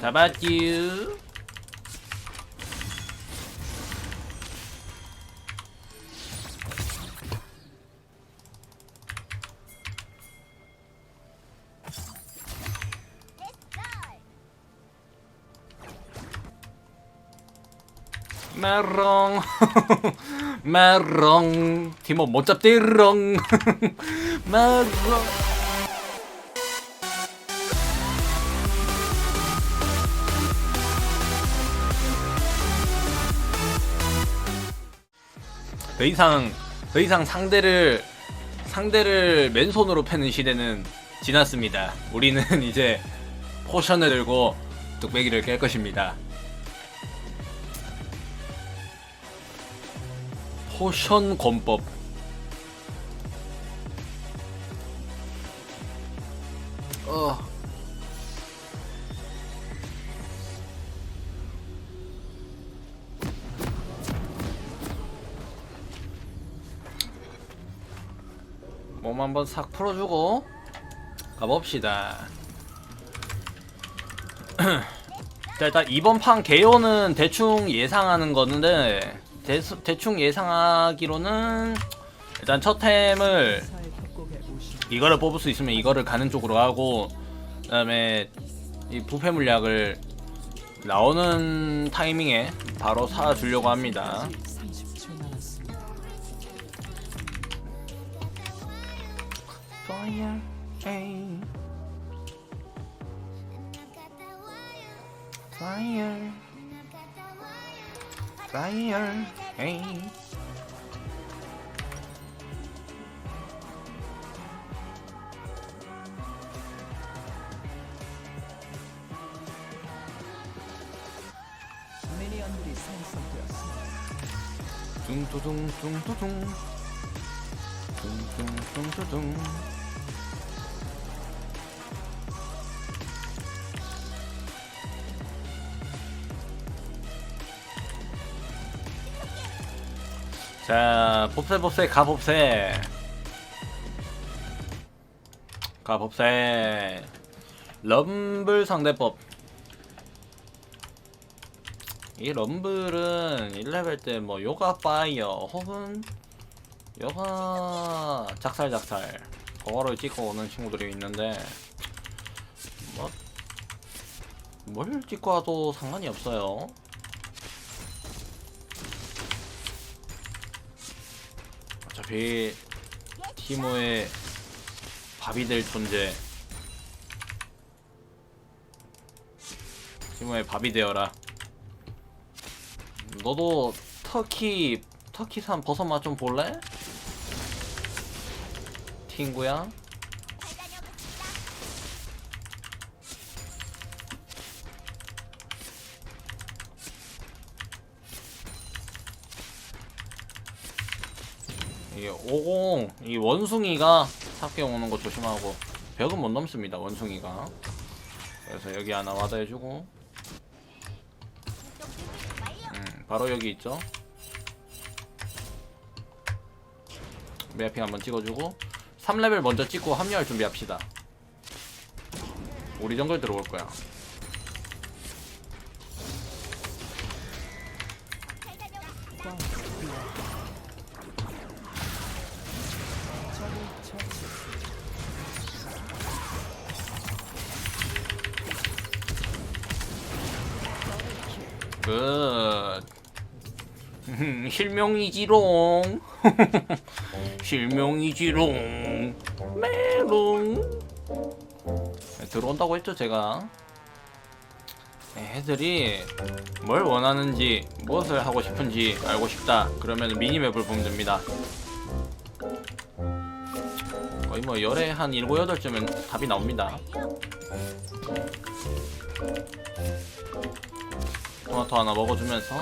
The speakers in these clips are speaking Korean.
잡았쥬. 메롱. 메롱. 팀워 못 잡디롱. 메롱 더 이상 더 이상 상대를 상대를 맨손으로 패는 시대는 지났습니다. 우리는 이제 포션을 들고 뚝배기를 깰 것입니다. 포션 권법. 어. 몸 한번 싹 풀어주고 가봅시다. 자 일단 이번 판 개요는 대충 예상하는 거는데 대, 대충 예상하기로는 일단 첫 템을 이거를 뽑을 수 있으면 이거를 가는 쪽으로 하고 그 다음에 이 부패 물약을 나오는 타이밍에 바로 사 주려고 합니다. Fire, hey. Fire, fire, hey. 미니언들이 생성되었습니다. 둥두둥 둥두둥 둥둥 둥두둥 자 봅세 가봅세. 가봅세. 럼블 상대법. 이 럼블은 1레벨 때 뭐 요가 파이어 혹은 요가 작살 작살 그거를 찍고 오는 친구들이 있는데 뭐 뭘 찍고 와도 상관이 없어요 어차피 티모의 밥이 될 존재 티모의 밥이 되어라 너도 터키 터키산 버섯 맛 좀 볼래? 친구야? 50, 이 원숭이가 탑게 오는 거 조심하고 벽은 못 넘습니다 원숭이가. 그래서 여기 하나 와다 해주고. 음, 바로 여기 있죠? 매핑 한번 찍어주고 3레벨 먼저 찍고 합류할 준비합시다. 우리 정글 들어올 거야 실명이지롱. 실명이지롱. 메롱. 네, 들어온다고 했죠 제가. 네, 애들이 뭘 원하는지 무엇을 하고 싶은지 알고 싶다. 그러면 미니맵을 보면 됩니다. 거의 뭐 열에 한 7, 8쯤은 답이 나옵니다. 토마토 하나 먹어주면서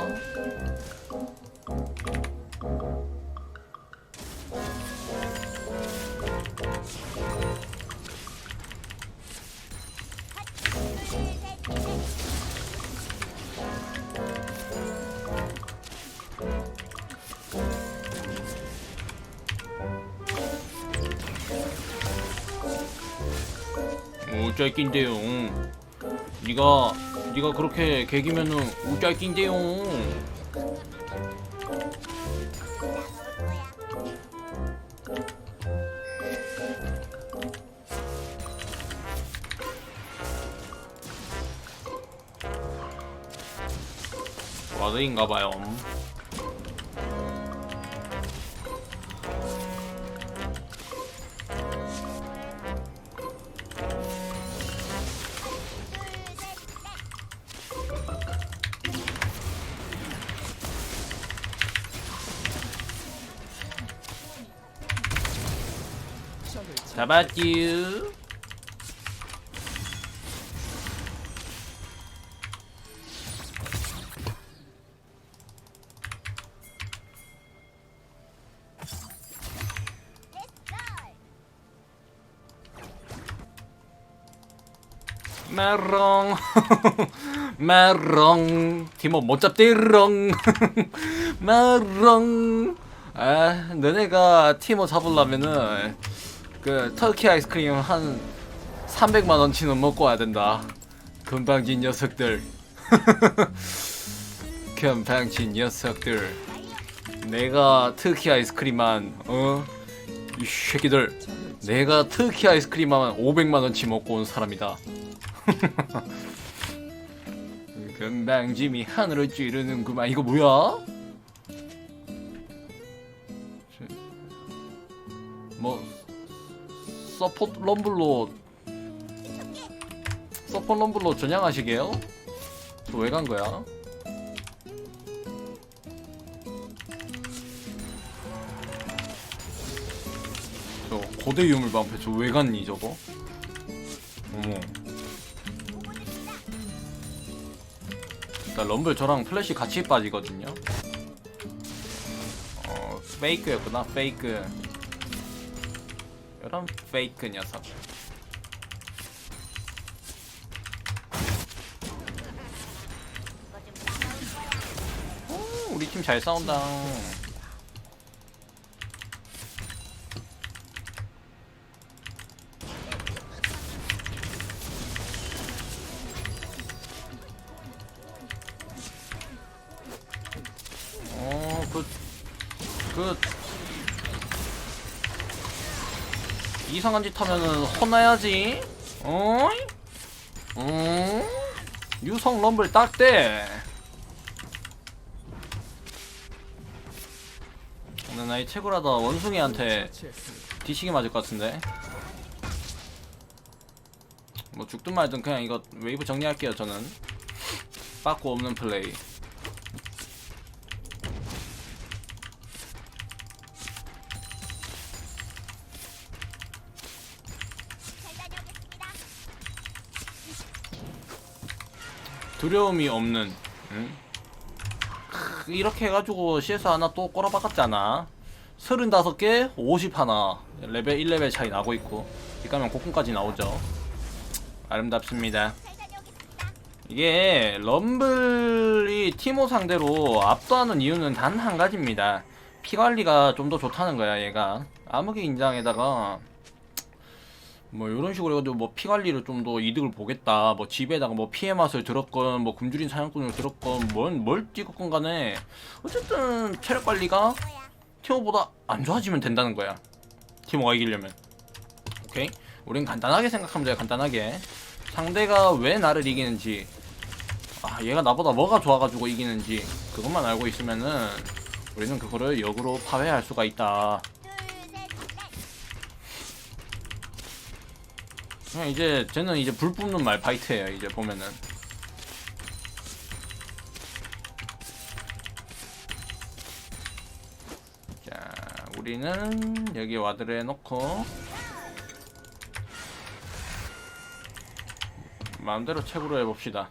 오 짧긴데요 네가 네가 그렇게 개기면은 우짤낀데요. 와드인가봐요. 잡았쥬. 메롱. 메롱. 팀원 못 잡디롱. 메롱. 아 너네가 팀원 잡으려면은 그 터키 아이스크림 한 300만 원치는 먹고 와야 된다 금방진 녀석들 금방진 녀석들 내가 터키 아이스크림만 어? 이 새끼들 내가 터키 아이스크림만 500만 원치 먹고 온 사람이다. 금방짐이 하늘을 찌르는구만. 이거 뭐야? 저- 뭐 서포트 럼블로 서포트 럼블로 전향하시게요? 저왜간 거야? 저 고대 유물 방패 저 왜 갔니 저거? 어머 일단 럼블 저랑 플래시 같이 빠지거든요 어 페이크였구나 페이크 이런 페이크 녀석. 오, 우리 팀 잘 싸운다 이상한 짓 하면은 혼나야지. 어이? 어? 유성 럼블 딱대. 오늘 나이 최고라다 원숭이한테. 뒤치기 맞을 것 같은데. 뭐 죽든 말든 그냥 이거 웨이브 정리할게요 저는. 빠꾸 없는 플레이. 두려움이 없는 응? 크, 이렇게 해가지고 CS 하나 또 꼬라박았잖아. 35개 50 하나. 레벨 1레벨 차이 나고 있고. 이까면 고품까지 나오죠. 아름답습니다. 이게 럼블이 티모 상대로 압도하는 이유는 단 한 가지입니다. 피관리가 좀 더 좋다는 거야 얘가. 암흑의 인장에다가 뭐 이런 식으로 해가지고 뭐 피 관리를 좀 더 이득을 보겠다. 뭐 집에다가 뭐 피해 맛을 들었건 뭐 굶주린 사냥꾼을 들었건 뭘, 뭘 찍었건 간에 어쨌든 체력 관리가 티모보다 안 좋아지면 된다는 거야. 티모가 이기려면. 오케이? 우린 간단하게 생각하면 돼요. 간단하게. 상대가 왜 나를 이기는지 아 얘가 나보다 뭐가 좋아가지고 이기는지 그것만 알고 있으면은 우리는 그거를 역으로 파괴할 수가 있다. 그냥 이제 쟤는 이제 불 뿜는 말파이트예요 이제 보면은. 자 우리는 여기 와드를 해놓고 마음대로 채굴을 해봅시다.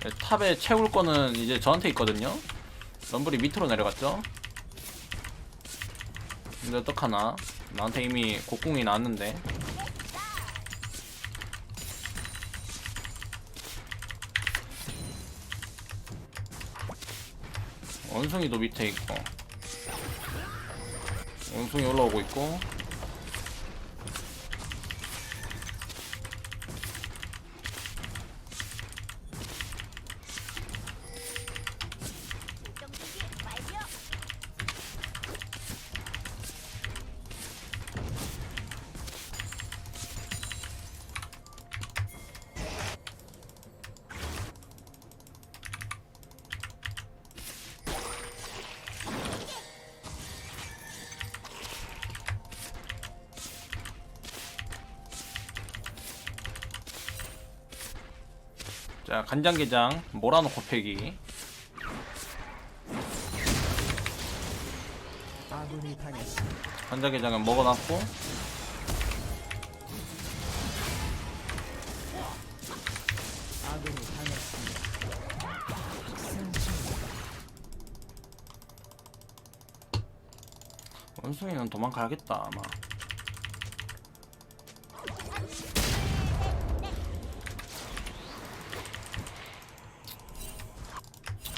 네, 탑에 채울 거는 이제 저한테 있거든요. 럼블이 밑으로 내려갔죠? 근데 어떡하나? 나한테 이미 곡궁이 나왔는데 원숭이도 밑에 있고. 원숭이 올라오고 있고 자 간장게장 몰아놓고 패기. 간장게장은 먹어놨고. 원숭이는 도망가야겠다 아마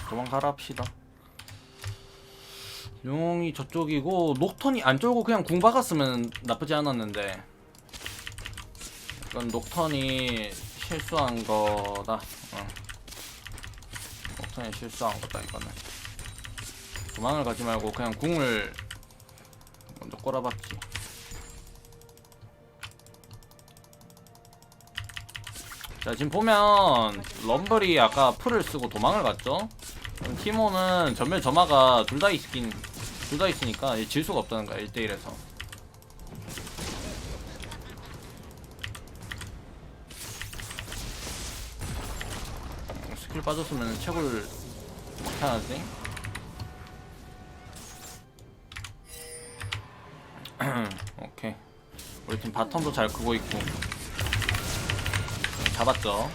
도망가라 합시다 용이 저쪽이고 녹턴이 안 쫄고 그냥 궁 박았으면 나쁘지 않았는데 이건 녹턴이 실수한 거다 어. 녹턴이 실수한 거다 이거는 도망을 가지 말고 그냥 궁을 먼저 꼬라박지. 자 지금 보면 럼블이 아까 풀을 쓰고 도망을 갔죠. 티모는 전멸 점화가 둘 다 있긴 둘 다 있으니까 질 수가 없다는 거야 1대1에서. 스킬 빠졌으면 채굴 못하지. 오케이. 우리 팀 바텀도 잘 크고 있고. 잡았죠.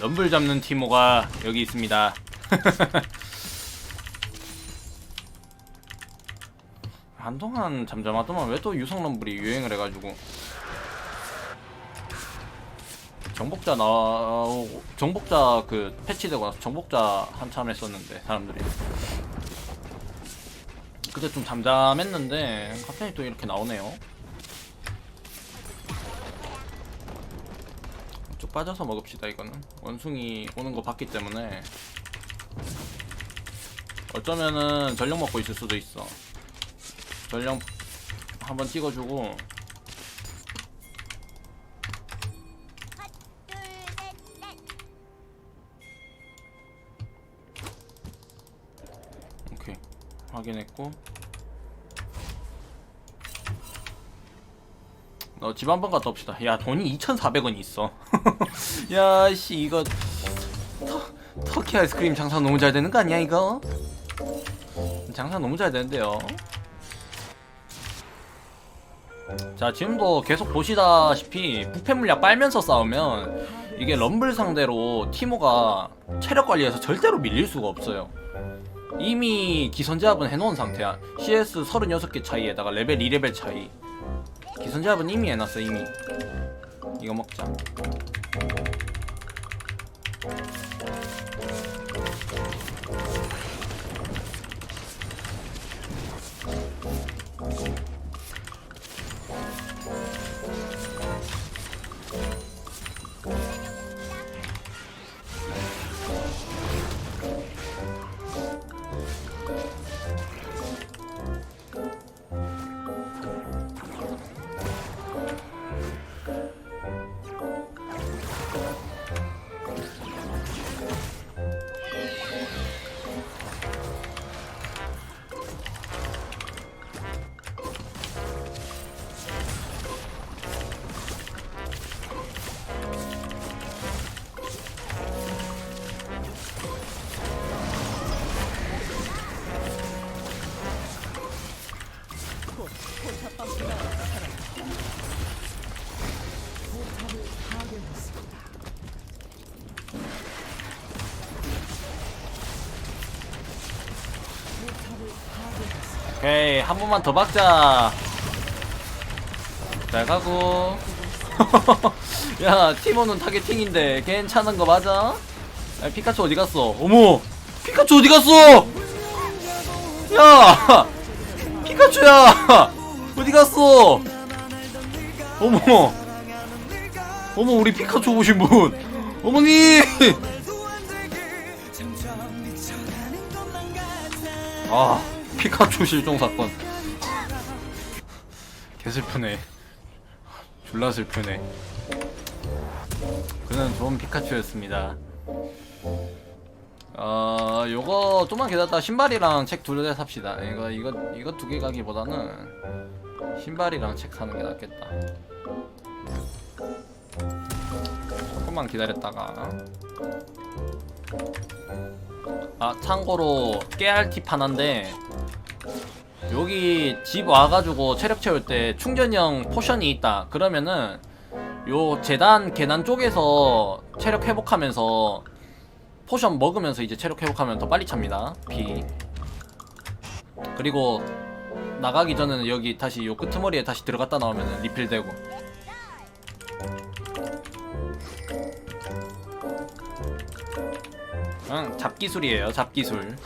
럼블 잡는 티모가 여기 있습니다. 한동안 잠잠하더만 왜 또 유성 럼블이 유행을 해가지고. 정복자 나오고 정복자 그 패치되고 나서 정복자 한참 했었는데 사람들이. 그때 좀 잠잠했는데 갑자기 또 이렇게 나오네요 빠져서 먹읍시다 이거는. 원숭이 오는 거 봤기 때문에. 어쩌면은 전력 먹고 있을 수도 있어. 전력 한번 찍어주고. 오케이. 확인했고. 너 집 한 번 갔다 옵시다. 야 돈이 2,400원이 있어 야씨 이거 터, 터키 아이스크림 장사 너무 잘 되는 거 아니야 이거? 장사 너무 잘 되는데요. 자 지금도 계속 보시다시피 부패 물약 빨면서 싸우면 이게 럼블 상대로 티모가 체력 관리에서 절대로 밀릴 수가 없어요. 이미 기선제압은 해놓은 상태야. CS 36개 차이에다가 레벨 2레벨 차이. 기선제압은 이미 해놨어 이미 이거 먹자 한 번만 더 박자. 잘 가고. 야 티모는 타겟팅인데 괜찮은 거 맞아? 야 피카츄 어디 갔어? 어머! 피카츄 어디 갔어? 야! 피카츄야! 어디 갔어? 어머! 어머 우리 피카츄 오신 분! 어머니! 아 피카츄 실종 사건. 개슬프네 졸라 슬프네 그는 좋은 피카츄였습니다. 어 요거 좀만 기다렸다 신발이랑 책 두 개 삽시다. 이거 이거 이거 두 개 가기보다는 신발이랑 책 사는 게 낫겠다. 조금만 기다렸다가. 아 참고로 깨알 팁 하나인데 여기 집 와가지고 체력 채울 때 충전형 포션이 있다. 그러면은 요 재단 계단 쪽에서 체력 회복하면서 포션 먹으면서 이제 체력 회복하면 더 빨리 찹니다. 피. 그리고 나가기 전에는 여기 다시 요 끄트머리에 다시 들어갔다 나오면 리필되고. 응 잡기술이에요 잡기술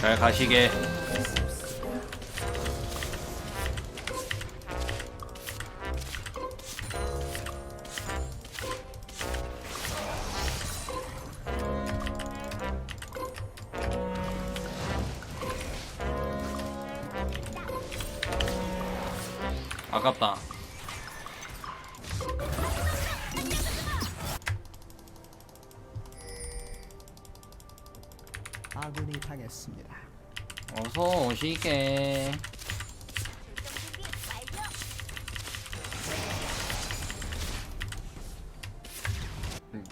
잘 가시게. 아깝다 당했습니다. 어서 오시게 음.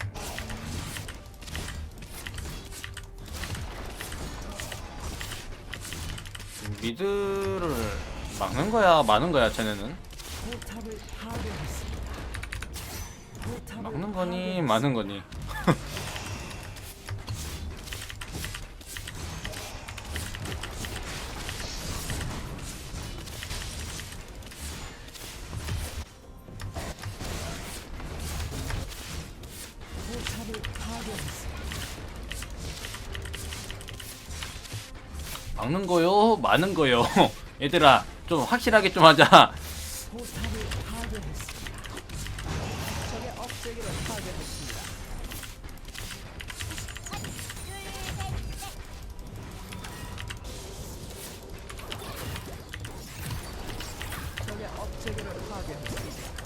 미드를 막는 거야 마는 거야 쟤네는 막는 거니. 마는 거니 막는 거요 마는 거요 얘들아 좀 확실하게 좀 하자. 적의 업체계를 파괴했습니다.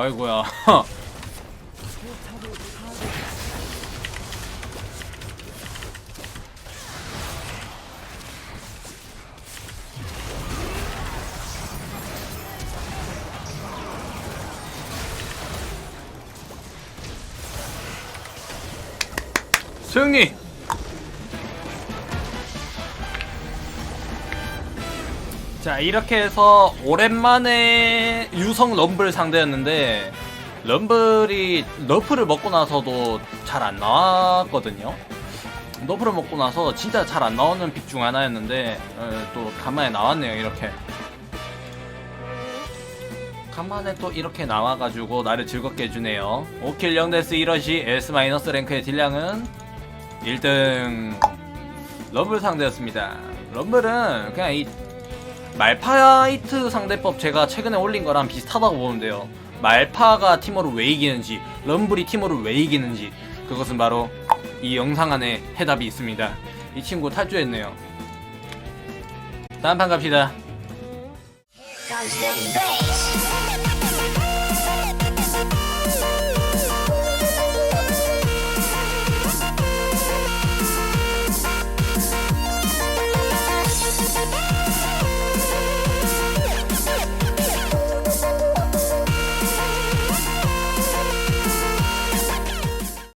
아이고야. 포탑을 자 이렇게 해서 오랜만에 유성 럼블 상대였는데 럼블이 너프를 먹고 나서도 잘 안 나왔거든요. 너프를 먹고 나서 진짜 잘 안 나오는 픽 중 하나였는데 어, 또 간만에 나왔네요 이렇게. 간만에 또 이렇게 나와가지고 나를 즐겁게 해주네요. 5킬 0데스 1러시 S- 랭크의 딜량은 1등. 럼블 상대였습니다. 럼블은 그냥 이 말파이트 상대법 제가 최근에 올린 거랑 비슷하다고 보면 돼요. 말파가 티모를 왜 이기는지, 럼블이 티모를 왜 이기는지 그것은 바로 이 영상 안에 해답이 있습니다. 이 친구 탈주했네요. 다음 판 갑시다.